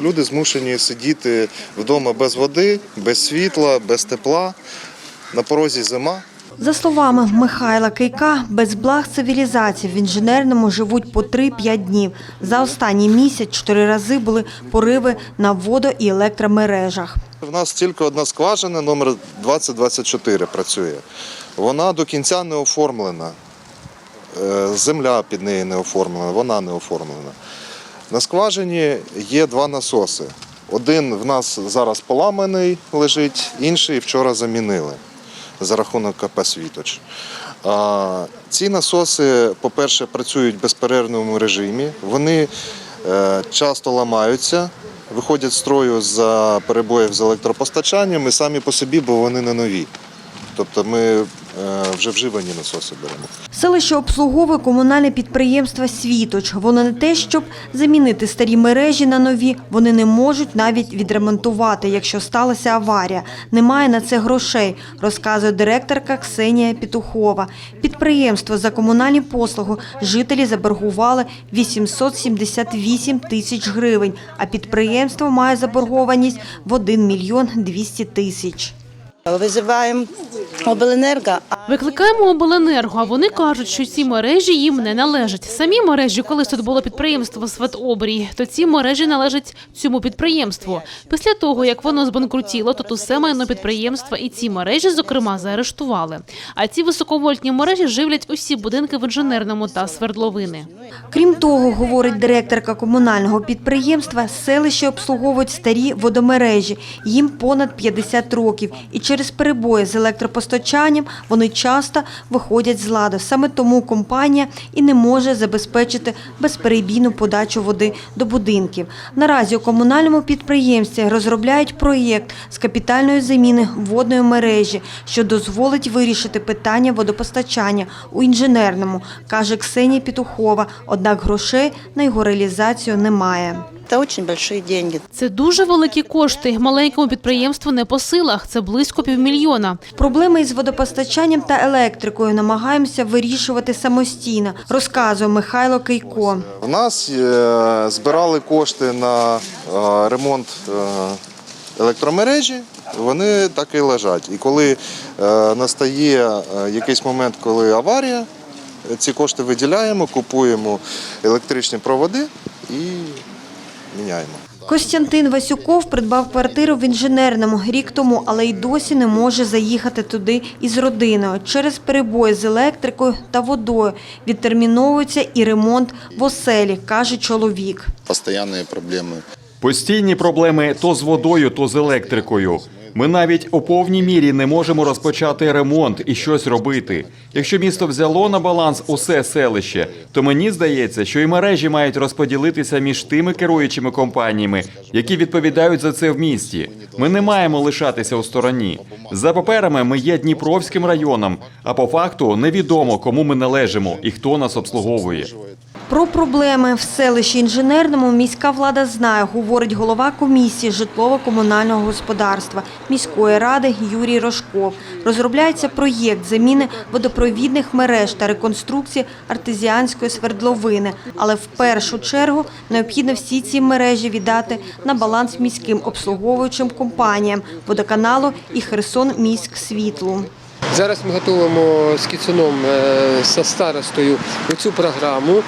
Люди змушені сидіти вдома без води, без світла, без тепла. На порозі зима. За словами Михайла Кийка, без благ цивілізації в інженерному живуть по 3-5 днів. За останній місяць чотири рази були пориви на водо- і електромережах. У нас тільки одна скважина, номер 2024 працює. Вона до кінця не оформлена. Е, Земля під нею не оформлена, вона не оформлена. На скважині є два насоси. Один в нас зараз поламаний лежить, інший вчора замінили за рахунок КП Світоч. Ці насоси, по-перше, працюють в безперервному режимі. Вони е, часто ламаються, виходять з строю за перебоїв з електропостачанням і самі по собі, бо вони не нові. Тобто ми е, вже вживані насоси беремо. Селище обслуговує комунальне підприємство «Світоч». Воно не те, щоб замінити старі мережі на нові, вони не можуть навіть відремонтувати, якщо сталася аварія. Немає на це грошей, розказує директорка Ксенія Петухова. Підприємство за комунальні послуги жителі заборгували 878 тисяч гривень, а підприємство має заборгованість в 1 мільйон 200 тисяч. Визиваємо обленерго, Викликаємо обленерго, а вони кажуть, що ці мережі їм не належать. Самі мережі, колись тут було підприємство Светобрій, то ці мережі належать цьому підприємству. Після того, як воно збанкрутіло, то усе майно підприємства і ці мережі, зокрема, заарештували. А ці високовольтні мережі живлять усі будинки в інженерному та свердловини. Крім того, говорить директорка комунального підприємства, селище обслуговують старі водомережі. Їм понад 50 років. І через перебої з електропостачанням вони часто виходять з ладу. Саме тому компанія і не може забезпечити безперебійну подачу води до будинків. Наразі у комунальному підприємстві розробляють проєкт з капітальної заміни водної мережі, що дозволить вирішити питання водопостачання у інженерному, каже Ксенія Петухова. Однак грошей на його реалізацію немає. Це дуже великі кошти. Маленькому підприємству не по силах. Це близько півмільйона. Проблеми із водопостачанням та електрикою намагаємося вирішувати самостійно, розказує Михайло Кейко. У нас е, збирали кошти на е, ремонт е, електромережі, вони так і лежать. І коли настає якийсь момент, коли аварія, ці кошти виділяємо, купуємо електричні проводи і міняємо. Костянтин Васюков придбав квартиру в інженерному рік тому, але й досі не може заїхати туди із родиною. Через перебої з електрикою та водою відтерміновується і ремонт в оселі, каже чоловік. постоянные проблеми. Постійні проблеми то з водою, то з електрикою. Ми навіть у повній мірі не можемо розпочати ремонт і щось робити. Якщо місто взяло на баланс усе селище, то мені здається, що і мережі мають розподілитися між тими керуючими компаніями, які відповідають за це в місті. Ми не маємо лишатися у стороні. За паперами ми є Дніпровським районом, а по факту невідомо, кому ми належимо і хто нас обслуговує. Про проблеми в селищі інженерному міська влада знає, говорить голова комісії житлово-комунального господарства міської ради Юрій Рожков. Розробляється проєкт заміни водопровідних мереж та реконструкції артезіанської свердловини. Але в першу чергу необхідно всі ці мережі віддати на баланс міським обслуговуючим компаніям водоканалу і Херсон міськ світлу. Зараз ми готуємо з Кіцуном е, зі старостою цю програму.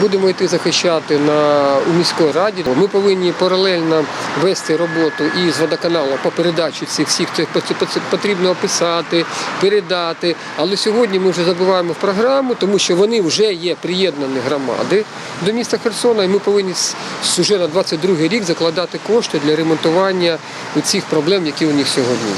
Будемо йти захищати на у міській раді. Ми повинні паралельно вести роботу і з водоканалом по передачі цих всіх цих потрібно описати, передати. Але сьогодні ми вже забуваємо в програму, тому що вони вже є приєднані громади до міста Херсона, і ми повинні з- на 22 рік закладати кошти для ремонтування цих проблем, які у них сьогодні.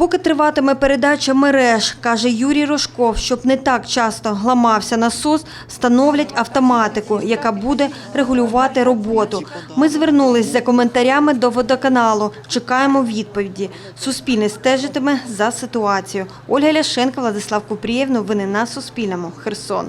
Поки триватиме передача мереж, каже Юрій Рожков, щоб не так часто ламався насос, встановлять автоматику, яка буде регулювати роботу. Ми звернулись за коментарями до водоканалу. Чекаємо відповіді. Суспільне стежитиме за ситуацією. Ольга Ляшенко, Владислав Купрієв. Новини на Суспільному. Херсон.